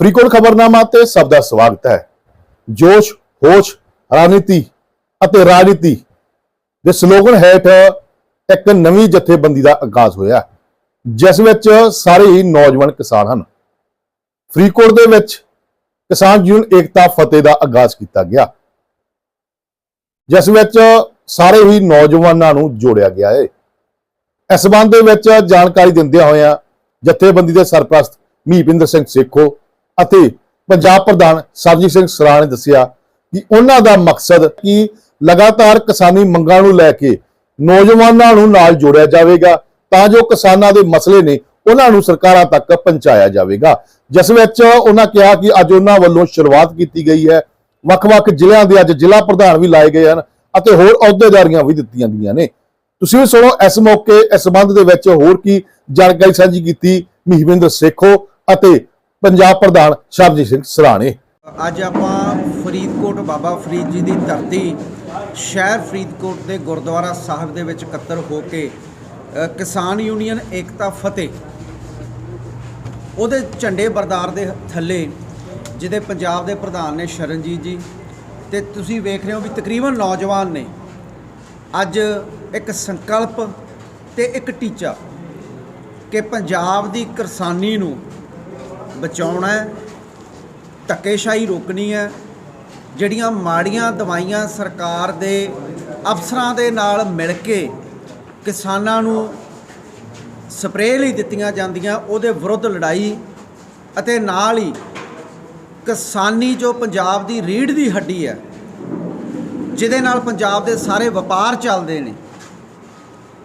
ਫਰੀਦਕੋਟ ਖਬਰਨਾਮਾ ਤੇ ਸਭ ਦਾ ਸਵਾਗਤ ਹੈ। ਜੋਸ਼, ਹੋਸ਼ ਰਾਜਨੀਤੀ ਅਤੇ ਰਾਜਨੀਤੀ ਦੇ ਸਲੋਗਨ ਹੇਠ ਇੱਕ ਨਵੀਂ ਜਥੇਬੰਦੀ ਦਾ ਆਗਾਜ਼ ਹੋਇਆ ਜਿਸ ਵਿੱਚ ਸਾਰੇ ਹੀ ਨੌਜਵਾਨ ਕਿਸਾਨ ਹਨ। ਫਰੀਕੋਟ ਦੇ ਵਿੱਚ ਕਿਸਾਨ ਯੂਨੀਅਨ ਏਕਤਾ ਫਤਿਹ ਦਾ ਆਗਾਜ਼ ਕੀਤਾ ਗਿਆ। ਜਿਸ ਵਿੱਚ ਸਾਰੇ ਹੀ ਨੌਜਵਾਨਾਂ ਨੂੰ ਜੋੜਿਆ ਗਿਆ ਹੈ। ਇਸ ਸੰਬੰਧ ਦੇ ਵਿੱਚ ਜਾਣਕਾਰੀ ਦਿੰਦਿਆਂ ਹੋਇਆਂ ਜਥੇਬੰਦੀ ਦੇ ਸਰਪ੍ਰਸਤ ਮਹੀਪਿੰਦਰ ਸਿੰਘ ਸੇਖੋ ਅਤੇ ਪੰਜਾਬ ਪ੍ਰਧਾਨ ਸਰਜੀਤ ਸਿੰਘ ਸਰਾਣ ਨੇ ਦੱਸਿਆ ਕਿ ਉਹਨਾਂ ਦਾ ਮਕਸਦ ਕਿ ਲਗਾਤਾਰ ਕਿਸਾਨੀ ਮੰਗਾਂ ਨੂੰ ਲੈ ਕੇ ਨੌਜਵਾਨਾਂ ਨੂੰ ਨਾਲ ਜੋੜਿਆ ਜਾਵੇਗਾ, ਤਾਂ ਜੋ ਕਿਸਾਨਾਂ ਦੇ ਮਸਲੇ ਨੇ ਉਹਨਾਂ ਨੂੰ ਸਰਕਾਰਾਂ ਤੱਕ ਪਹੁੰਚਾਇਆ ਜਾਵੇਗਾ। ਜਿਸ ਵਿੱਚ ਉਹਨਾਂ ਕਿਹਾ ਕਿ ਅੱਜ ਉਹਨਾਂ ਵੱਲੋਂ ਸ਼ੁਰੂਆਤ ਕੀਤੀ ਗਈ ਹੈ। ਵੱਖ-ਵੱਖ ਜ਼ਿਲ੍ਹਿਆਂ ਦੇ ਅੱਜ ਜ਼ਿਲ੍ਹਾ ਪ੍ਰਧਾਨ ਵੀ ਲਾਏ ਗਏ ਹਨ ਅਤੇ ਹੋਰ ਅਹੁਦੇਦਾਰੀਆਂ ਵੀ ਦਿੱਤੀਆਂ ਗਈਆਂ ਨੇ। ਤੁਸੀਂ ਵੀ ਸੁਣੋ, ਇਸ ਮੌਕੇ, ਇਸ ਸੰਬੰਧ ਦੇ ਵਿੱਚ ਹੋਰ ਕੀ ਜਾਣਕਾਰੀ ਸਾਂਝੀ ਕੀਤੀ, ਮਹੀਵਿੰਦਰ ਸੇਖੋ ਅਤੇ ਪੰਜਾਬ ਪ੍ਰਧਾਨ ਸ਼ਰਜੀਤ ਸਿੰਘ ਸਰਾਣੇ। ਅੱਜ ਆਪਾਂ ਫਰੀਦਕੋਟ ਬਾਬਾ ਫਰੀਦ ਜੀ ਦੀ ਧਰਤੀ ਸ਼ਹਿਰ ਫਰੀਦਕੋਟ ਦੇ ਗੁਰਦੁਆਰਾ ਸਾਹਿਬ ਦੇ ਵਿੱਚ ਇਕੱਤਰ ਹੋ ਕੇ ਕਿਸਾਨ ਯੂਨੀਅਨ ਏਕਤਾ ਫਤਿਹ ਉਹਦੇ ਝੰਡੇ ਬਰਦਾਰ ਦੇ ਥੱਲੇ ਜਿਹਦੇ ਪੰਜਾਬ ਦੇ ਪ੍ਰਧਾਨ ਨੇ ਸ਼ਰਨਜੀਤ ਜੀ, ਤੇ ਤੁਸੀਂ ਵੇਖ ਰਹੇ ਹੋ ਵੀ ਤਕਰੀਬਨ ਨੌਜਵਾਨ ਨੇ ਅੱਜ ਇੱਕ ਸੰਕਲਪ ਤੇ ਇੱਕ ਟੀਚਾ ਕਿ ਪੰਜਾਬ ਦੀ ਕਿਸਾਨੀ ਨੂੰ ਬਚਾਉਣਾ ਹੈ। ਧੱਕੇਸ਼ਾਹੀ ਰੋਕਣੀ ਹੈ। ਜਿਹੜੀਆਂ ਮਾੜੀਆਂ ਦਵਾਈਆਂ ਸਰਕਾਰ ਦੇ ਅਫਸਰਾਂ ਦੇ ਨਾਲ ਮਿਲ ਕੇ ਕਿਸਾਨਾਂ ਨੂੰ ਸਪਰੇਅ ਲਈ ਦਿੱਤੀਆਂ ਜਾਂਦੀਆਂ, ਉਹਦੇ ਵਿਰੁੱਧ ਲੜਾਈ ਅਤੇ ਨਾਲ ਹੀ ਕਿਸਾਨੀ ਜੋ ਪੰਜਾਬ ਦੀ ਰੀੜ ਦੀ ਹੱਡੀ ਹੈ, ਜਿਹਦੇ ਨਾਲ ਪੰਜਾਬ ਦੇ ਸਾਰੇ ਵਪਾਰ ਚੱਲਦੇ ਨੇ,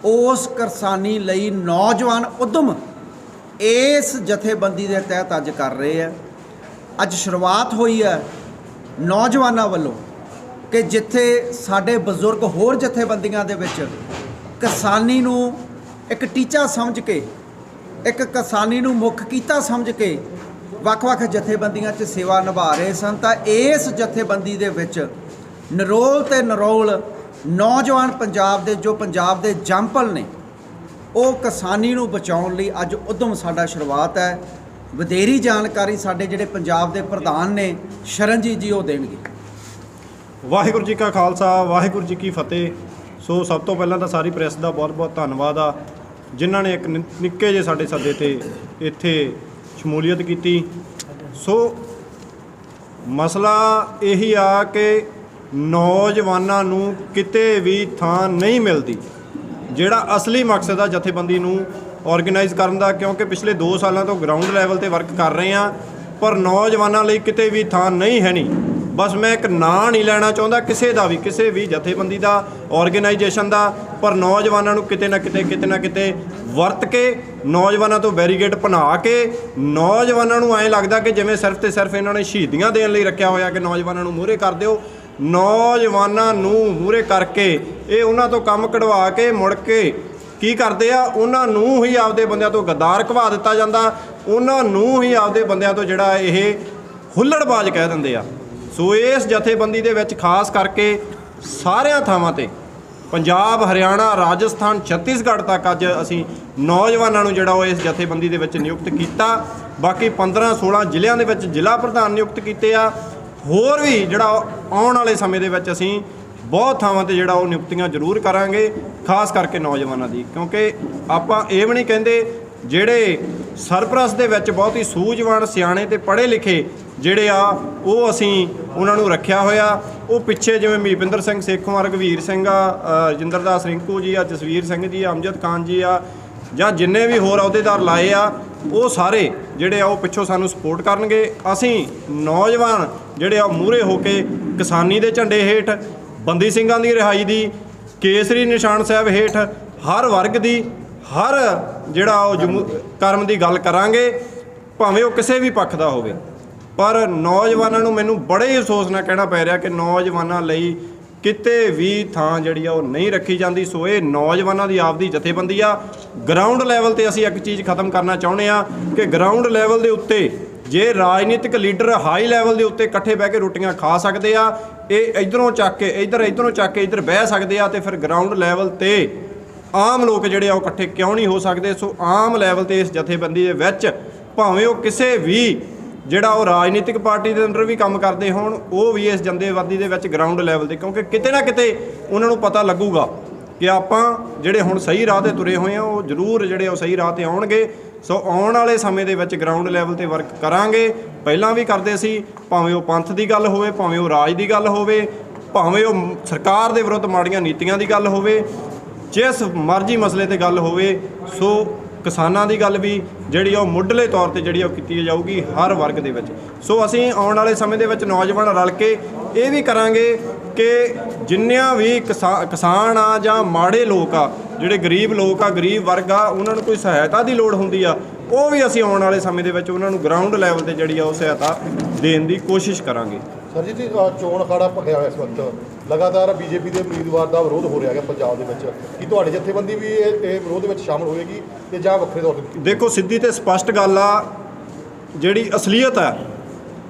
ਉਸ ਕਿਸਾਨੀ ਲਈ ਨੌਜਵਾਨ ਉਦਮ ਇਸ ਜਥੇਬੰਦੀ ਦੇ ਤਹਿਤ ਅੱਜ ਕਰ ਰਹੇ ਆ। ਅੱਜ ਸ਼ੁਰੂਆਤ ਹੋਈ ਹੈ ਨੌਜਵਾਨਾਂ ਵੱਲੋਂ ਕਿ ਜਿੱਥੇ ਸਾਡੇ ਬਜ਼ੁਰਗ ਹੋਰ ਜਥੇਬੰਦੀਆਂ ਦੇ ਵਿੱਚ ਕਿਸਾਨੀ ਨੂੰ ਇੱਕ ਟੀਚਾ ਸਮਝ ਕੇ, ਇੱਕ ਕਿਸਾਨੀ ਨੂੰ ਮੁੱਖ ਕੀਤਾ ਸਮਝ ਕੇ ਵੱਖ-ਵੱਖ ਜਥੇਬੰਦੀਆਂ 'ਚ ਸੇਵਾ ਨਿਭਾ ਰਹੇ ਸਨ ਤਾਂ ਇਸ ਜਥੇਬੰਦੀ ਦੇ ਵਿੱਚ ਨਰੋਲ ਤੇ ਨਰੋਲ ਨੌਜਵਾਨ ਪੰਜਾਬ ਦੇ, ਜੋ ਪੰਜਾਬ ਦੇ ਜੰਪਲ ਨੇ ਉਹ ਕਿਸਾਨੀ ਨੂੰ ਬਚਾਉਣ ਲਈ ਅੱਜ ਉਦਮ ਸਾਡਾ ਸ਼ੁਰੂਆਤ ਹੈ। ਵਧੇਰੀ ਜਾਣਕਾਰੀ ਸਾਡੇ ਜਿਹੜੇ ਪੰਜਾਬ ਦੇ ਪ੍ਰਧਾਨ ਨੇ, ਸ਼ਰਨਜੀਤ ਜੀ ਉਹ ਦੇਣਗੇ। ਵਾਹਿਗੁਰੂ ਜੀ ਕਾ ਖਾਲਸਾ, ਵਾਹਿਗੁਰੂ ਜੀ ਕੀ ਫਤਿਹ। ਸੋ ਸਭ ਤੋਂ ਪਹਿਲਾਂ ਤਾਂ ਸਾਰੀ ਪ੍ਰੈਸ ਦਾ ਬਹੁਤ-ਬਹੁਤ ਧੰਨਵਾਦ ਆ, ਜਿਨ੍ਹਾਂ ਨੇ ਇੱਕ ਨਿ- ਨਿੱਕੇ ਜਿਹੇ ਸਾਡੇ ਸੱਦੇ ਤੇ ਇੱਥੇ ਸ਼ਮੂਲੀਅਤ ਕੀਤੀ। ਸੋ ਮਸਲਾ ਇਹੀ ਆ ਕਿ ਨੌਜਵਾਨਾਂ ਨੂੰ ਕਿਤੇ ਵੀ ਥਾਂ ਨਹੀਂ ਮਿਲਦੀ। ਜਿਹੜਾ ਅਸਲੀ ਮਕਸਦ ਆ ਜਥੇਬੰਦੀ ਨੂੰ ਆਰਗੇਨਾਈਜ਼ ਕਰਨ ਦਾ, ਕਿਉਂਕਿ ਪਿਛਲੇ 2 ਸਾਲਾਂ ਤੋਂ ਗਰਾਊਂਡ ਲੈਵਲ ਤੇ ਵਰਕ ਕਰ ਰਹੇ ਆ, ਪਰ ਨੌਜਵਾਨਾਂ ਲਈ ਕਿਤੇ ਵੀ ਥਾਂ ਨਹੀਂ ਹੈ ਨਹੀਂ। ਬਸ ਮੈਂ ਇੱਕ ਨਾਂ ਨਹੀਂ ਲੈਣਾ ਚਾਹੁੰਦਾ ਕਿਸੇ ਦਾ ਵੀ, ਕਿਸੇ ਵੀ ਜਥੇਬੰਦੀ ਦਾ ਆਰਗੇਨਾਈਜੇਸ਼ਨ ਦਾ, ਪਰ ਨੌਜਵਾਨਾਂ ਨੂੰ ਕਿਤੇ ਨਾ ਕਿਤੇ ਕਿਤੇ ਨਾ ਕਿਤੇ ਵਰਤ ਕੇ, ਨੌਜਵਾਨਾਂ ਤੋਂ ਬੈਰੀਗੇਡ ਬਣਾ ਕੇ, ਨੌਜਵਾਨਾਂ ਨੂੰ ਐਂ ਲੱਗਦਾ ਕਿ ਜਿਵੇਂ ਸਿਰਫ ਤੇ ਸਿਰਫ ਇਹਨਾਂ ਨੇ ਸ਼ਹੀਦੀਆਂ ਦੇਣ ਲਈ ਰੱਖਿਆ ਹੋਇਆ ਕਿ ਨੌਜਵਾਨਾਂ ਨੂੰ ਮੂਹਰੇ ਕਰ ਦਿਓ ਨੌਜਵਾਨਾਂ ਨੂੰ ਮੂਹਰੇ ਕਰਕੇ ਇਹ ਉਹਨਾਂ ਤੋਂ ਕੰਮ ਕਢਵਾ ਕੇ ਮੁੜ ਕੇ ਕੀ ਕਰਦੇ ਆ? ਉਹਨਾਂ ਨੂੰ ਹੀ ਆਪਦੇ ਬੰਦਿਆਂ ਤੋਂ ਗੱਦਾਰ ਘਵਾ ਦਿੱਤਾ ਜਾਂਦਾ। ਉਹਨਾਂ ਨੂੰ ਹੀ ਆਪਦੇ ਬੰਦਿਆਂ ਤੋਂ ਜਿਹੜਾ ਇਹ ਹੁੱਲੜਬਾਜ਼ ਕਹਿ ਦਿੰਦੇ ਆ। ਸੋ ਇਸ ਜਥੇਬੰਦੀ ਦੇ ਵਿੱਚ ਖਾਸ ਕਰਕੇ ਸਾਰਿਆਂ ਥਾਵਾਂ ਤੇ ਪੰਜਾਬ, ਹਰਿਆਣਾ, ਰਾਜਸਥਾਨ, ਛੱਤੀਸਗੜ੍ਹ ਤੱਕ ਅੱਜ ਅਸੀਂ ਨੌਜਵਾਨਾਂ ਨੂੰ ਜਿਹੜਾ ਉਹ ਇਸ ਜਥੇਬੰਦੀ ਦੇ ਵਿੱਚ ਨਿਯੁਕਤ ਕੀਤਾ। ਬਾਕੀ 15 16 ਜ਼ਿਲ੍ਹਿਆਂ ਦੇ ਵਿੱਚ ਜ਼ਿਲ੍ਹਾ ਪ੍ਰਧਾਨ ਨਿਯੁਕਤ ਕੀਤੇ ਆ। ਹੋਰ ਵੀ ਜਿਹੜਾ ਆਉਣ ਵਾਲੇ ਸਮੇਂ ਦੇ ਵਿੱਚ ਅਸੀਂ ਬਹੁਤ ਥਾਵਾਂ ਤੇ ਜਿਹੜਾ ਉਹ ਨਿਯੁਕਤੀਆਂ ਜ਼ਰੂਰ ਕਰਾਂਗੇ ਖਾਸ ਕਰਕੇ ਨੌਜਵਾਨਾਂ ਦੀ ਕਿਉਂਕਿ ਆਪਾਂ ਇਹ ਵੀ ਨਹੀਂ ਕਹਿੰਦੇ ਜਿਹੜੇ ਸਰਪ੍ਰਸਤ ਦੇ ਵਿੱਚ ਬਹੁਤ ਹੀ ਸੂਝਵਾਨ ਸਿਆਣੇ ਤੇ ਪੜ੍ਹੇ ਲਿਖੇ ਜਿਹੜੇ ਆ ਉਹ ਅਸੀਂ ਉਹਨਾਂ ਨੂੰ ਰੱਖਿਆ ਹੋਇਆ। ਉਹ ਪਿੱਛੇ ਜਿਵੇਂ ਮੀਪਿੰਦਰ ਸਿੰਘ ਸੇਖੋਂ ਰਗਵੀਰ ਸਿੰਘ ਆ ਅ, ਰਿੰਕੂ ਜੀ ਆ ਜਸਵੀਰ ਸਿੰਘ ਜੀ ਆ ਅਮਜਦ ਖਾਨ ਜੀ ਆ ਜਾਂ ਜਿੰਨੇ ਵੀ ਹੋਰ ਅਹੁਦੇਦਾਰ ਲਾਏ ਆ ਉਹ ਸਾਰੇ ਜਿਹੜੇ ਆ ਉਹ ਪਿੱਛੋਂ ਸਾਨੂੰ ਸਪੋਰਟ ਕਰਨਗੇ। ਅਸੀਂ ਨੌਜਵਾਨ ਜਿਹੜੇ ਆ ਮੂਹਰੇ ਹੋ ਕੇ ਕਿਸਾਨੀ ਦੇ ਝੰਡੇ ਹੇਠ, ਬੰਦੀ ਸਿੰਘਾਂ ਦੀ ਰਿਹਾਈ ਦੀ, ਕੇਸਰੀ ਨਿਸ਼ਾਨ ਸਾਹਿਬ ਹੇਠ, ਹਰ ਵਰਗ ਦੀ, ਹਰ ਜਿਹੜਾ ਉਹ ਜਮੂ- ਕਰਮ ਦੀ ਗੱਲ ਕਰਾਂਗੇ, ਭਾਵੇਂ ਉਹ ਕਿਸੇ ਵੀ ਪੱਖ ਦਾ ਹੋਵੇ। ਪਰ ਨੌਜਵਾਨਾਂ ਨੂੰ ਮੈਨੂੰ ਬੜੇ ਹੀ ਅਫਸੋਸ ਨਾਲ ਕਹਿਣਾ ਪੈ ਰਿਹਾ ਕਿ ਨੌਜਵਾਨਾਂ ਲਈ ਕਿਤੇ ਵੀ ਥਾਂ ਜਿਹੜੀ ਆ ਉਹ ਨਹੀਂ ਰੱਖੀ ਜਾਂਦੀ। ਸੋ ਇਹ ਨੌਜਵਾਨਾਂ ਦੀ ਆਪਦੀ ਜਥੇਬੰਦੀ ਆ। ਗਰਾਊਂਡ ਲੈਵਲ ਤੇ ਅਸੀਂ ਇੱਕ ਚੀਜ਼ ਖਤਮ ਕਰਨਾ ਚਾਹੁੰਦੇ ਆ ਕਿ ਗਰਾਊਂਡ ਲੈਵਲ ਦੇ ਉੱਤੇ ਜੇ ਰਾਜਨੀਤਿਕ ਲੀਡਰ ਹਾਈ ਲੈਵਲ ਦੇ ਉੱਤੇ ਇਕੱਠੇ ਬਹਿ ਕੇ ਰੋਟੀਆਂ ਖਾ ਸਕਦੇ ਆ, ਇਹ ਇਧਰੋਂ ਚੱਕ ਕੇ, ਇਧਰ, ਇਧਰੋਂ ਚੱਕ ਕੇ, ਇਧਰ ਬਹਿ ਸਕਦੇ ਆ ਤੇ ਫਿਰ ਗਰਾਊਂਡ ਲੈਵਲ ਤੇ ਆਮ ਲੋਕ ਜਿਹੜੇ ਆ ਉਹ ਇਕੱਠੇ ਕਿਉਂ ਨਹੀਂ ਹੋ ਸਕਦੇ? ਸੋ ਆਮ ਲੈਵਲ ਤੇ ਇਸ ਜਥੇਬੰਦੀ ਦੇ ਵਿੱਚ ਭਾਵੇਂ ਉਹ ਕਿਸੇ ਵੀ ਜਿਹੜਾ ਉਹ ਰਾਜਨੀਤਿਕ ਪਾਰਟੀ ਦੇ ਅੰਦਰ ਵੀ ਕੰਮ ਕਰਦੇ ਹੋਣ, ਉਹ ਵੀ ਇਸ ਜੰਦੇਵਾਦੀ ਦੇ ਵਿੱਚ ਗਰਾਊਂਡ ਲੈਵਲ ਤੇ, ਕਿਉਂਕਿ ਕਿਤੇ ਨਾ ਕਿਤੇ ਉਹਨਾਂ ਨੂੰ ਪਤਾ ਲੱਗੂਗਾ ਕਿ ਆਪਾਂ ਜਿਹੜੇ ਹੁਣ ਸਹੀ ਰਾਹ ਤੇ ਤੁਰੇ ਹੋਏ ਆ, ਉਹ ਜ਼ਰੂਰ ਜਿਹੜੇ ਉਹ ਸਹੀ ਰਾਹ ਤੇ ਆਉਣਗੇ। ਸੋ ਆਉਣ ਵਾਲੇ ਸਮੇਂ ਦੇ ਵਿੱਚ ਗਰਾਊਂਡ ਲੈਵਲ ਤੇ ਵਰਕ ਕਰਾਂਗੇ। ਪਹਿਲਾਂ ਵੀ ਕਰਦੇ ਸੀ, ਭਾਵੇਂ ਉਹ ਪੰਥ ਦੀ ਗੱਲ ਹੋਵੇ, ਭਾਵੇਂ ਉਹ ਰਾਜ ਦੀ ਗੱਲ ਹੋਵੇ, ਭਾਵੇਂ ਉਹ ਸਰਕਾਰ ਦੇ ਵਿਰੁੱਧ ਮਾੜੀਆਂ ਨੀਤੀਆਂ ਦੀ ਗੱਲ ਹੋਵੇ, ਜਿਸ ਮਰਜ਼ੀ ਮਸਲੇ ਤੇ ਗੱਲ ਹੋਵੇ, ਸੋ ਕਿਸਾਨਾਂ ਦੀ ਗੱਲ ਵੀ ਜਿਹੜੀ ਆ ਉਹ ਮੁੱਢਲੇ ਤੌਰ ਤੇ ਜਿਹੜੀ ਆ ਉਹ ਕੀਤੀ ਜਾਊਗੀ ਹਰ ਵਰਗ ਦੇ ਵਿੱਚ। ਸੋ ਅਸੀਂ ਆਉਣ ਵਾਲੇ ਸਮੇਂ ਦੇ ਵਿੱਚ ਨੌਜਵਾਨ ਰਲ ਕੇ ਇਹ ਵੀ ਕਰਾਂਗੇ ਕਿ ਜਿੰਨਿਆਂ ਵੀ ਕਿਸਾ- ਕਿਸਾਨ ਆ ਜਾਂ ਮਾੜੇ ਲੋਕ ਆ, ਜਿਹੜੇ ਗਰੀਬ ਲੋਕ ਆ, ਗਰੀਬ ਵਰਗ ਆ, ਉਹਨਾਂ ਨੂੰ ਕੋਈ ਸਹਾਇਤਾ ਦੀ ਲੋੜ ਹੁੰਦੀ ਆ, ਉਹ ਵੀ ਅਸੀਂ ਆਉਣ ਵਾਲੇ ਸਮੇਂ ਦੇ ਵਿੱਚ ਉਹਨਾਂ ਨੂੰ ਗਰਾਊਂਡ ਲੈਵਲ ਤੇ ਜਿਹੜੀ ਆ ਉਹ ਸਹਾਇਤਾ ਦੇਣ ਦੀ ਕੋਸ਼ਿਸ਼ ਕਰਾਂਗੇ। ਸਰ ਜੀ ਚੋਣ ਅਖਾੜਾ ਭਖਿਆ ਹੋਇਆ ਇਸ ਵਕਤ। ਲਗਾਤਾਰ ਬੀਜੇਪੀ ਦੇ ਉਮੀਦਵਾਰ ਦਾ ਵਿਰੋਧ ਹੋ ਰਿਹਾ ਹੈ ਪੰਜਾਬ ਦੇ ਵਿੱਚ। ਕੀ ਤੁਹਾਡੇ ਜਥੇਬੰਦੀ ਵੀ ਇਹ ਇਹ ਵਿਰੋਧ ਵਿੱਚ ਸ਼ਾਮਲ ਹੋਏਗੀ ਤੇ ਜਾਂ ਵੱਖਰੇ ਤੌਰ ਤੇ ਦੇਖੋ, ਸਿੱਧੀ ਤੇ ਸਪਸ਼ਟ ਗੱਲ ਆ, ਜਿਹੜੀ ਅਸਲੀਅਤ ਆ,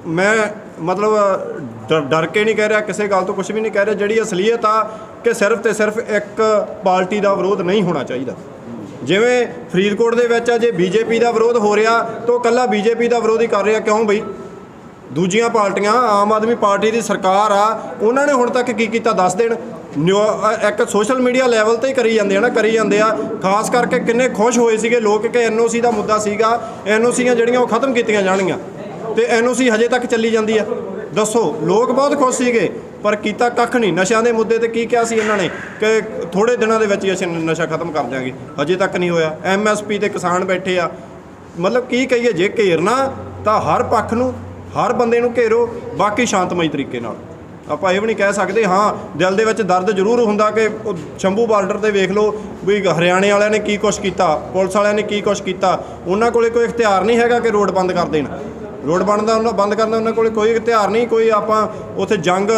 ਮੈਂ ਮਤਲਬ ਡਰ- ਡਰ ਕੇ ਨਹੀਂ ਕਹਿ ਰਿਹਾ, ਕਿਸੇ ਗੱਲ ਤੋਂ ਕੁਝ ਵੀ ਨਹੀਂ ਕਹਿ ਰਿਹਾ। ਜਿਹੜੀ ਅਸਲੀਅਤ ਆ, ਕਿ ਸਿਰਫ ਤੇ ਸਿਰਫ ਇੱਕ ਪਾਰਟੀ ਦਾ ਵਿਰੋਧ ਨਹੀਂ ਹੋਣਾ ਚਾਹੀਦਾ। ਜਿਵੇਂ ਫਰੀਦਕੋਟ ਦੇ ਵਿੱਚ ਆ, ਜੇ ਬੀਜੇਪੀ ਦਾ ਵਿਰੋਧ ਹੋ ਰਿਹਾ, ਤਾਂ ਉਹ ਕੱਲਾ ਬੀਜੇਪੀ ਦਾ ਵਿਰੋਧ ਹੀ ਕਰ ਰਿਹਾ। ਕਿਉਂ ਬਈ? ਦੂਜੀਆਂ ਪਾਰਟੀਆਂ, ਆਮ ਆਦਮੀ ਪਾਰਟੀ ਦੀ ਸਰਕਾਰ ਆ, ਉਹਨਾਂ ਨੇ ਹੁਣ ਤੱਕ ਕੀ ਕੀਤਾ ਦੱਸ ਦੇਣ? ਨਿਊ- ਇੱਕ ਸੋਸ਼ਲ ਮੀਡੀਆ ਲੈਵਲ ਤੇ ਹੀ ਕਰੀ ਜਾਂਦੇ ਆ ਨਾ, ਕਰੀ ਜਾਂਦੇ ਆ। ਖਾਸ ਕਰਕੇ ਕਿੰਨੇ ਖੁਸ਼ ਹੋਏ ਸੀਗੇ ਲੋਕ ਕਿ ਐਨਓਸੀ ਦਾ ਮੁੱਦਾ ਸੀਗਾ ਐਨਓਸੀਆਂ ਜਿਹੜੀਆਂ ਉਹ ਖਤਮ ਕੀਤੀਆਂ ਜਾਣਗੀਆਂ। ਤੇ ਐਨਓਸੀ ਹਜੇ ਤੱਕ ਚੱਲੀ ਜਾਂਦੀ ਆ। ਦੱਸੋ, ਲੋਕ ਬਹੁਤ ਖੁਸ਼ ਸੀਗੇ, ਪਰ ਕੀਤਾ ਕੱਖ ਨਹੀਂ। ਨਸ਼ਿਆਂ ਦੇ ਮੁੱਦੇ ਤੇ ਕੀ ਕਿਹਾ ਸੀ ਇਹਨਾਂ ਨੇ? ਕਿ ਥੋੜੇ ਦਿਨਾਂ ਦੇ ਵਿੱਚ ਹੀ ਅਸੀਂ ਨਸ਼ਾ ਖਤਮ ਕਰ ਦਿਆਂਗੇ। ਹਜੇ ਤੱਕ ਨਹੀਂ ਹੋਇਆ। ਐਮਐਸਪੀ ਤੇ ਕਿਸਾਨ ਬੈਠੇ ਆ। ਮਤਲਬ ਕੀ ਕਹੀਏ, ਜੇ ਘੇਰਨਾ ਤਾਂ ਹਰ ਪੱਖ ਨੂੰ ਹਰ ਬੰਦੇ ਨੂੰ ਘੇਰੋ, ਬਾਕੀ ਸ਼ਾਂਤਮਈ ਤਰੀਕੇ ਨਾਲ। ਆਪਾਂ ਇਹ ਵੀ ਨਹੀਂ ਕਹਿ ਸਕਦੇ, ਹਾਂ, ਦਿਲ ਦੇ ਵਿੱਚ ਦਰਦ ਜ਼ਰੂਰ ਹੁੰਦਾ ਕਿ ਉਹ ਸ਼ੰਭੂ ਬਾਰਡਰ ਤੇ ਵੇਖ ਲਓ ਵੀ ਹਰਿਆਣੇ ਵਾਲਿਆਂ ਨੇ ਕੀ ਕੁਛ ਕੀਤਾ, ਪੁਲਿਸ ਵਾਲਿਆਂ ਨੇ ਕੀ ਕੁਛ ਕੀਤਾ। ਉਹਨਾਂ ਕੋਲੇ ਕੋਈ ਇਖਤਿਆਰ ਨਹੀਂ ਹੈਗਾ ਕਿ ਰੋਡ ਬੰਦ ਕਰ ਦੇਣ। ਰੋਡ ਬਣਦਾ ਉਹਨਾਂ, ਬੰਦ ਕਰਨ ਦਾ ਉਹਨਾਂ ਕੋਲੇ ਕੋਈ ਇਖਤਿਆਰ ਨਹੀਂ, ਕੋਈ ਆਪਾਂ ਉੱਥੇ ਜੰਗ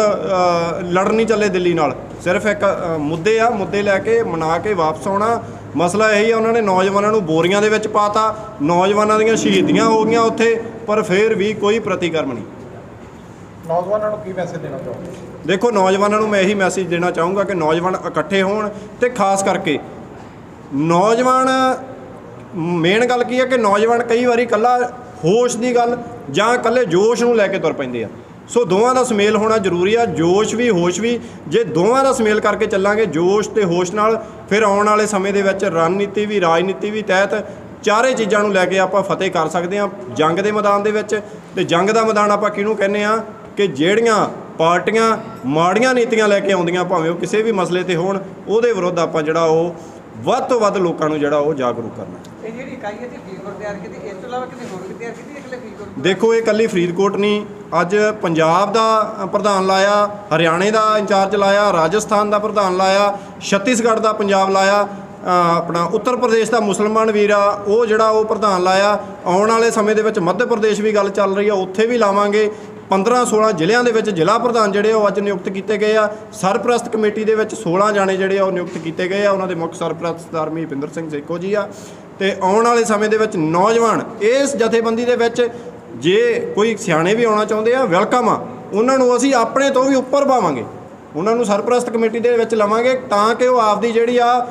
ਲੜਨ ਨਹੀਂ ਚੱਲੇ ਦਿੱਲੀ ਨਾਲ। ਸਿਰਫ ਇੱਕ ਮੁੱਦੇ ਆ, ਮੁੱਦੇ ਲੈ ਕੇ, ਮਨਾ ਕੇ ਵਾਪਸ ਆਉਣਾ ਮਸਲਾ ਇਹੀ ਆ ਉਹਨਾਂ ਨੇ ਨੌਜਵਾਨਾਂ ਨੂੰ ਬੋਰੀਆਂ ਦੇ ਵਿੱਚ ਪਾਤਾ ਨੌਜਵਾਨਾਂ ਦੀਆਂ ਸ਼ਹੀਦੀਆਂ ਹੋ ਗਈਆਂ ਉੱਥੇ ਪਰ ਫਿਰ ਵੀ ਕੋਈ ਪ੍ਰਤੀਕਰਮ ਨਹੀਂ। ਨੌਜਵਾਨਾਂ ਨੂੰ ਕੀ ਮੈਸੇਜ ਦੇਣਾ ਚਾਹੋਗੇ? ਦੇਖੋ ਨੌਜਵਾਨਾਂ ਨੂੰ ਮੈਂ ਇਹੀ ਮੈਸੇਜ ਦੇਣਾ ਚਾਹੂੰਗਾ ਕਿ ਨੌਜਵਾਨ ਇਕੱਠੇ ਹੋਣ ਤੇ ਖਾਸ ਕਰਕੇ ਨੌਜਵਾਨ ਮੇਨ ਗੱਲ ਕੀ ਹੈ ਕਿ ਨੌਜਵਾਨ ਕਈ ਵਾਰੀ ਇਕੱਲਾ ਹੋਸ਼ ਦੀ ਗੱਲ ਜਾਂ ਇਕੱਲੇ ਜੋਸ਼ ਨੂੰ ਲੈ ਕੇ ਤੁਰ ਪੈਂਦੇ ਆ। ਸੋ ਦੋਵਾਂ ਦਾ ਸੁਮੇਲ ਹੋਣਾ ਜ਼ਰੂਰੀ ਆ, ਜੋਸ਼ ਵੀ, ਹੋਸ਼ ਵੀ। ਜੇ ਦੋਵਾਂ ਦਾ ਸੁਮੇਲ ਕਰਕੇ ਚੱਲਾਂਗੇ, ਜੋਸ਼ ਤੇ ਹੋਸ਼ ਨਾਲ, ਫਿਰ ਆਉਣ ਵਾਲੇ ਸਮੇਂ ਦੇ ਵਿੱਚ ਰਣਨੀਤੀ ਵੀ, ਰਾਜਨੀਤੀ ਵੀ ਤਹਿਤ ਚਾਰੇ ਚੀਜ਼ਾਂ ਨੂੰ ਲੈ ਕੇ ਆਪਾਂ ਫਤਿਹ ਕਰ ਸਕਦੇ ਹਾਂ, ਜੰਗ ਦੇ ਮੈਦਾਨ ਦੇ ਵਿੱਚ। ਤੇ ਜੰਗ ਦਾ ਮੈਦਾਨ ਆਪਾਂ ਕਿਹਨੂੰ ਕਹਿੰਦੇ ਆ ਕਿ ਜਿਹੜੀਆਂ ਪਾਰਟੀਆਂ ਮਾੜੀਆਂ ਨੀਤੀਆਂ ਲੈ ਕੇ ਆਉਂਦੀਆਂ, ਭਾਵੇਂ ਉਹ ਕਿਸੇ ਵੀ ਮਸਲੇ ਤੇ ਹੋਣ, ਉਹਦੇ ਵਿਰੁੱਧ ਆਪਾਂ ਜਿਹੜਾ ਉਹ ਵੱਧ ਤੋਂ ਵੱਧ ਲੋਕਾਂ ਨੂੰ ਜਿਹੜਾ ਉਹ ਜਾਗਰੂਕ ਕਰਨਾ। ਇਹ ਜਿਹੜੀ ਇਕਾਈ ਹੈ ਤੇ ਫੀਵਰ ਤਿਆਰ ਕੀਤੀ, ਇਸ ਤੋਂ ਇਲਾਵਾ ਕਿਤੇ ਹੋਰ ਵੀ ਤਿਆਰ ਕੀਤੀ ਹੈ ਫੀਵਰ ਦੇਖੋ, ਇਹ ਕੱਲੀ ਫਰੀਦਕੋਟ ਨਹੀਂ, ਅੱਜ ਪੰਜਾਬ ਦਾ ਪ੍ਰਧਾਨ ਲਾਇਆ, ਹਰਿਆਣੇ ਦਾ ਇੰਚਾਰਜ ਲਾਇਆ, ਰਾਜਸਥਾਨ ਦਾ ਪ੍ਰਧਾਨ ਲਾਇਆ, ਛੱਤੀਸਗੜ੍ਹ ਦਾ ਪੰਜਾਬ ਲਾਇਆ ਆਪਣਾ ਉੱਤਰ ਪ੍ਰਦੇਸ਼ ਦਾ ਮੁਸਲਮਾਨ ਵੀਰ ਆ, ਉਹ ਜਿਹੜਾ ਉਹ ਪ੍ਰਧਾਨ ਲਾਇਆ, ਆਉਣ ਵਾਲੇ ਸਮੇਂ ਦੇ ਵਿੱਚ ਮੱਧ ਪ੍ਰਦੇਸ਼ ਵੀ ਗੱਲ ਚੱਲ ਰਹੀ ਆ, ਉੱਥੇ ਵੀ ਲਾਵਾਂਗੇ। 15 16 ਜ਼ਿਲ੍ਹਿਆਂ ਦੇ ਵਿੱਚ ਜ਼ਿਲ੍ਹਾ ਪ੍ਰਧਾਨ ਜਿਹੜੇ ਉਹ ਅੱਜ ਨਿਯੁਕਤ ਕੀਤੇ ਗਏ ਆ। ਸਰਪ੍ਰਸਤ ਕਮੇਟੀ ਦੇ ਵਿੱਚ 16 ਜਾਣੇ ਜਿਹੜੇ ਆ, ਉਹ ਨਿਯੁਕਤ ਕੀਤੇ ਗਏ ਆ। ਉਹਨਾਂ ਦੇ ਮੁੱਖ ਸਰਪ੍ਰਸਤ ਸਰਦਾਰ ਮਹੀਪਿੰਦਰ ਸਿੰਘ ਸੇਖੋ ਜੀ ਆ। ਤੇ ਆਉਣ ਵਾਲੇ ਸਮੇਂ ਦੇ ਵਿੱਚ ਨੌਜਵਾਨ ਇਸ ਜਥੇਬੰਦੀ ਦੇ ਵਿੱਚ ਜੇ ਕੋਈ ਸਿਆਣੇ ਵੀ ਆਉਣਾ ਚਾਹੁੰਦੇ ਆ ਵੈਲਕਮ ਆ। ਉਹਨਾਂ ਨੂੰ ਅਸੀਂ ਆਪਣੇ ਤੋਂ ਵੀ ਉੱਪਰ ਪਾਵਾਂਗੇ। ਉਹਨਾਂ ਨੂੰ ਸਰਪ੍ਰਸਤ ਕਮੇਟੀ ਦੇ ਵਿੱਚ ਲਵਾਂਗੇ ਤਾਂ ਕਿ ਉਹ ਆਪਦੀ ਜਿਹੜੀ ਆ,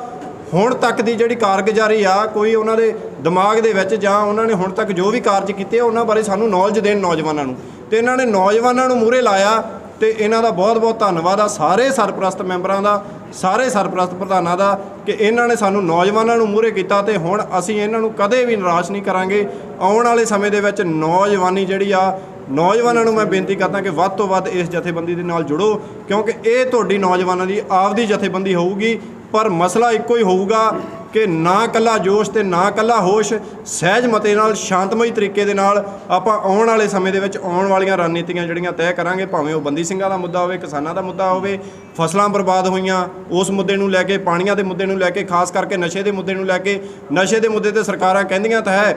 ਹੁਣ ਤੱਕ ਦੀ ਜਿਹੜੀ ਕਾਰਗੁਜ਼ਾਰੀ ਆ, ਕੋਈ ਉਹਨਾਂ ਦੇ ਦਿਮਾਗ ਦੇ ਵਿੱਚ ਜਾਂ ਉਹਨਾਂ ਨੇ ਹੁਣ ਤੱਕ ਜੋ ਵੀ ਕਾਰਜ ਕੀਤੇ ਆ, ਉਹਨਾਂ ਬਾਰੇ ਸਾਨੂੰ ਨੌਲੇਜ ਦੇਣ ਨੌਜਵਾਨਾਂ ਨੂੰ। ਤੇ ਇਹਨਾਂ ਨੇ ਨੌਜਵਾਨਾਂ ਨੂੰ ਮੂਹਰੇ ਲਾਇਆ ਤੇ ਇਹਨਾਂ ਦਾ ਬਹੁਤ-ਬਹੁਤ ਧੰਨਵਾਦ ਆ ਸਾਰੇ ਸਰਪ੍ਰਸਤ ਮੈਂਬਰਾਂ ਦਾ ਸਾਰੇ ਸਰਪ੍ਰਸਤ ਪ੍ਰਧਾਨਾਂ ਦਾ ਕਿ ਇਹਨਾਂ ਨੇ ਸਾਨੂੰ ਨੌਜਵਾਨਾਂ ਨੂੰ ਮੂਹਰੇ ਕੀਤਾ ਤੇ ਹੁਣ ਅਸੀਂ ਇਹਨਾਂ ਨੂੰ ਕਦੇ ਵੀ ਨਿਰਾਸ਼ ਨਹੀਂ ਕਰਾਂਗੇ। ਆਉਣ ਵਾਲੇ ਸਮੇਂ ਦੇ ਵਿੱਚ ਨੌਜਵਾਨੀ ਜਿਹੜੀ ਆ, ਨੌਜਵਾਨਾਂ ਨੂੰ ਮੈਂ ਬੇਨਤੀ ਕਰਦਾ ਕਿ ਵੱਧ ਤੋਂ ਵੱਧ ਇਸ ਜਥੇਬੰਦੀ ਦੇ ਨਾਲ ਜੁੜੋ, ਕਿਉਂਕਿ ਇਹ ਤੁਹਾਡੀ ਨੌਜਵਾਨਾਂ ਦੀ ਆਪਦੀ ਜਥੇਬੰਦੀ ਹੋਊਗੀ, ਪਰ ਮਸਲਾ ਇੱਕੋ ਹੀ ਹੋਊਗਾ ਕਿ ਨਾ ਕੱਲਾ ਜੋਸ਼ ਤੇ ਨਾ ਕੱਲਾ ਹੋਸ਼, ਸਹਿਜ ਮਤੇ ਨਾਲ, ਸ਼ਾਂਤਮਈ ਤਰੀਕੇ ਦੇ ਨਾਲ ਆਪਾਂ ਆਉਣ ਵਾਲੇ ਸਮੇਂ ਦੇ ਵਿੱਚ ਆਉਣ ਵਾਲੀਆਂ ਰਣਨੀਤੀਆਂ ਜਿਹੜੀਆਂ ਤੈਅ ਕਰਾਂਗੇ, ਭਾਵੇਂ ਉਹ ਬੰਦੀ ਸਿੰਘਾਂ ਦਾ ਮੁੱਦਾ ਹੋਵੇ, ਕਿਸਾਨਾਂ ਦਾ ਮੁੱਦਾ ਹੋਵੇ, ਫਸਲਾਂ ਬਰਬਾਦ ਹੋਈਆਂ, ਉਸ ਮੁੱਦੇ ਨੂੰ ਲੈ ਕੇ, ਪਾਣੀਆਂ ਦੇ ਮੁੱਦੇ ਨੂੰ ਲੈ ਕੇ, ਖਾਸ ਕਰਕੇ ਨਸ਼ੇ ਦੇ ਮੁੱਦੇ ਨੂੰ ਲੈ ਕੇ, ਨਸ਼ੇ ਦੇ ਮੁੱਦੇ ਤੇ ਸਰਕਾਰਾਂ ਕਹਿੰਦੀਆਂ ਤਾਂ ਹੈ,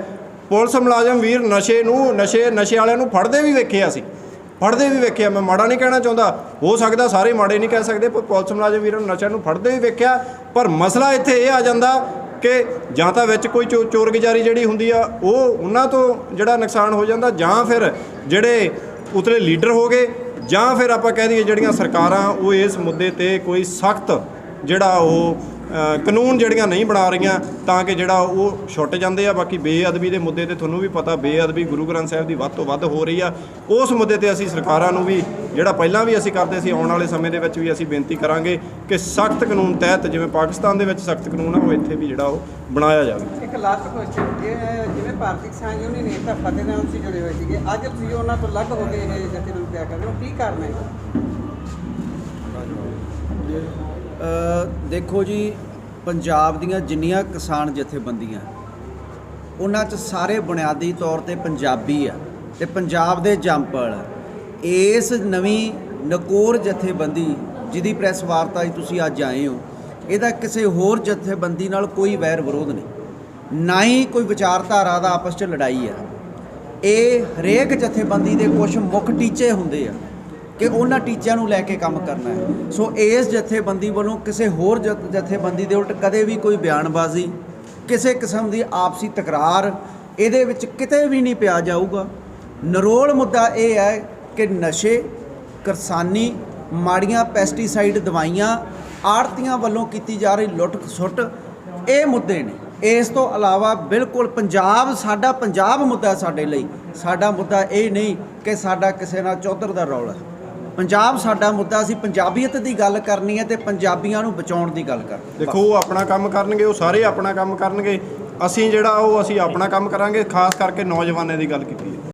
ਪੁਲਿਸ ਮੁਲਾਜ਼ਮ ਵੀਰ ਨਸ਼ੇ ਨੂੰ, ਨਸ਼ੇ ਨਸ਼ੇ ਵਾਲਿਆਂ ਨੂੰ ਫੜਦੇ ਵੀ ਵੇਖੇ ਅਸੀਂ। ਫੜਦੇ ਵੀ ਵੇਖਿਆ, ਮੈਂ ਮਾੜਾ ਨਹੀਂ ਕਹਿਣਾ ਚਾਹੁੰਦਾ। ਹੋ ਸਕਦਾ ਸਾਰੇ ਮਾੜੇ ਨਹੀਂ ਕਹਿ ਸਕਦੇ, ਪਰ ਪੁਲਿਸ ਮੁਲਾਜ਼ਮ ਵੀਰਾਂ ਨੂੰ ਨਸ਼ਿਆਂ ਨੂੰ ਫੜਦੇ ਵੀ ਵੇਖਿਆ। ਪਰ ਮਸਲਾ ਇੱਥੇ ਇਹ ਆ ਜਾਂਦਾ ਕਿ ਜਾਂ ਤਾਂ ਵਿੱਚ ਕੋਈ ਚੋ- ਚੋਰਗੁਜਾਰੀ ਜਿਹੜੀ ਹੁੰਦੀ ਆ, ਉਹ ਉਹਨਾਂ ਤੋਂ ਜਿਹੜਾ ਨੁਕਸਾਨ ਹੋ ਜਾਂਦਾ, ਜਾਂ ਫਿਰ ਜਿਹੜੇ ਉਤਲੇ ਲੀਡਰ ਹੋ ਗਏ, ਜਾਂ ਫਿਰ ਆਪਾਂ ਕਹਿ ਦਈਏ ਜਿਹੜੀਆਂ ਸਰਕਾਰਾਂ, ਉਹ ਇਸ ਮੁੱਦੇ ਤੇ ਕੋਈ ਸਖਤ ਜਿਹੜਾ ਉਹ ਕਾਨੂੰਨ ਜਿਹੜੀਆਂ ਨਹੀਂ ਬਣਾ ਰਹੀਆਂ, ਤਾਂ ਕਿ ਜਿਹੜਾ ਉਹ ਛੁੱਟ ਜਾਂਦੇ ਆ, ਬਾਕੀ ਬੇਅਦਬੀ ਦੇ ਮੁੱਦੇ ਤੇ ਤੁਹਾਨੂੰ ਵੀ ਪਤਾ, ਬੇਅਦਬੀ ਗੁਰੂ ਗ੍ਰੰਥ ਸਾਹਿਬ ਦੀ ਵੱਧ ਤੋਂ ਵੱਧ ਹੋ ਰਹੀ ਆ। ਉਸ ਮੁੱਦੇ ਤੇ ਅਸੀਂ ਸਰਕਾਰਾਂ ਨੂੰ ਵੀ, ਜਿਹੜਾ ਪਹਿਲਾਂ ਵੀ ਅਸੀਂ ਕਰਦੇ ਸੀ, ਆਉਣ ਵਾਲੇ ਸਮੇਂ ਦੇ ਵਿੱਚ ਵੀ ਅਸੀਂ ਬੇਨਤੀ ਕਰਾਂਗੇ ਕਿ ਸਖਤ ਕਾਨੂੰਨ ਤਹਿਤ, ਜਿਵੇਂ ਪਾਕਿਸਤਾਨ ਦੇ ਵਿੱਚ ਸਖਤ ਕਾਨੂੰਨ ਆ, ਉਹ ਇੱਥੇ ਵੀ ਜਿਹੜਾ ਉਹ ਬਣਾਇਆ ਜਾਵੇ। ਇੱਕ ਲਾਸਟ ਕੁਐਸਚਨ ਇਹ ਜਿਵੇਂ ਭਾਰਤੀ ਕਿਸਾਨ ਯੂਨੀਅਨ ਨੇ ਫਤਿਹ ਨਾਲ ਤੁਸੀਂ ਜੁੜੇ ਹੋਏ ਸੀਗੇ, ਅੱਜ ਤੁਸੀਂ ਉਹਨਾਂ ਤੋਂ ਅਲੱਗ ਹੋ ਕੇ ਇਹ ਜਥੇ ਨੂੰ ਕਿਆ ਕਰ ਰਹੇ ਹੋ, ਕੀ ਕਾਰਨ ਹੈ? ਦੇਖੋ ਜੀ, ਪੰਜਾਬ ਦੀਆਂ ਜਿੰਨੀਆਂ ਕਿਸਾਨ ਜਥੇਬੰਦੀਆਂ, ਉਹਨਾਂ 'ਚ ਸਾਰੇ ਬੁਨਿਆਦੀ ਤੌਰ ਤੇ ਪੰਜਾਬੀ ਆ ਤੇ ਪੰਜਾਬ ਦੇ ਜੰਪਲ ਇਸ ਨਵੀਂ ਨਕੋਰ ਜਥੇਬੰਦੀ ਜਿਹਦੀ ਪ੍ਰੈਸ ਵਾਰਤਾ 'ਚ ਤੁਸੀਂ ਅੱਜ ਆਏ ਹੋ, ਇਹਦਾ ਕਿਸੇ ਹੋਰ ਜਥੇਬੰਦੀ ਨਾਲ ਕੋਈ ਵੈਰ ਵਿਰੋਧ ਨਹੀਂ। ਨਾ ਹੀ ਕੋਈ ਵਿਚਾਰਧਾਰਾ ਦਾ ਆਪਸ 'ਚ ਲੜਾਈ ਆ। ਇਹ ਹਰੇਕ ਜਥੇਬੰਦੀ ਦੇ ਕੁਝ ਮੁੱਖ ਟੀਚੇ ਹੁੰਦੇ ਆ। ਕਿ ਉਹਨਾਂ ਟੀਚਿਆਂ ਨੂੰ ਲੈ ਕੇ ਕੰਮ ਕਰਨਾ ਹੈ। ਸੋ ਇਸ ਜਥੇਬੰਦੀ ਵੱਲੋਂ ਕਿਸੇ ਹੋਰ ਜਥ- ਜਥੇਬੰਦੀ ਦੇ ਉਲਟ ਕਦੇ ਵੀ ਕੋਈ ਬਿਆਨਬਾਜ਼ੀ, ਕਿਸੇ ਕਿਸਮ ਦੀ ਆਪਸੀ ਤਕਰਾਰ, ਇਹਦੇ ਵਿੱਚ ਕਿਤੇ ਵੀ ਨਹੀਂ ਪਿਆ ਜਾਊਗਾ। ਨਰੋਲ ਮੁੱਦਾ ਇਹ ਹੈ ਕਿ ਨਸ਼ੇ, ਕਿਰਸਾਨੀ, ਮਾੜੀਆਂ ਪੈਸਟੀਸਾਈਡ ਦਵਾਈਆਂ ਆੜਤੀਆਂ ਵੱਲੋਂ ਕੀਤੀ ਜਾ ਰਹੀ ਲੁੱਟ ਖਸੁੱਟ ਇਹ ਮੁੱਦੇ ਨੇ। ਇਸ ਤੋਂ ਇਲਾਵਾ ਬਿਲਕੁਲ ਪੰਜਾਬ, ਸਾਡਾ ਪੰਜਾਬ ਮੁੱਦਾ ਸਾਡੇ ਲਈ। ਸਾਡਾ ਮੁੱਦਾ ਇਹ ਨਹੀਂ ਕਿ ਸਾਡਾ ਕਿਸੇ ਨਾਲ ਚੌਧਰ ਦਾ ਰੌਲਾ। ਹੈ ਪੰਜਾਬ ਸਾਡਾ ਮੁੱਦਾ ਅਸੀਂ ਪੰਜਾਬੀਅਤ ਦੀ ਗੱਲ ਕਰਨੀ ਹੈ ਤੇ ਪੰਜਾਬੀਆਂ ਨੂੰ ਬਚਾਉਣ ਦੀ ਗੱਲ ਕਰਨੀ ਦੇਖੋ, ਉਹ ਆਪਣਾ ਕੰਮ ਕਰਨਗੇ, ਉਹ ਸਾਰੇ ਆਪਣਾ ਕੰਮ ਕਰਨਗੇ। ਅਸੀਂ ਜਿਹੜਾ ਉਹ, ਅਸੀਂ ਆਪਣਾ ਕੰਮ ਕਰਾਂਗੇ, ਖਾਸ ਕਰਕੇ ਨੌਜਵਾਨਾਂ ਦੀ ਗੱਲ ਕੀਤੀ ਹੈ।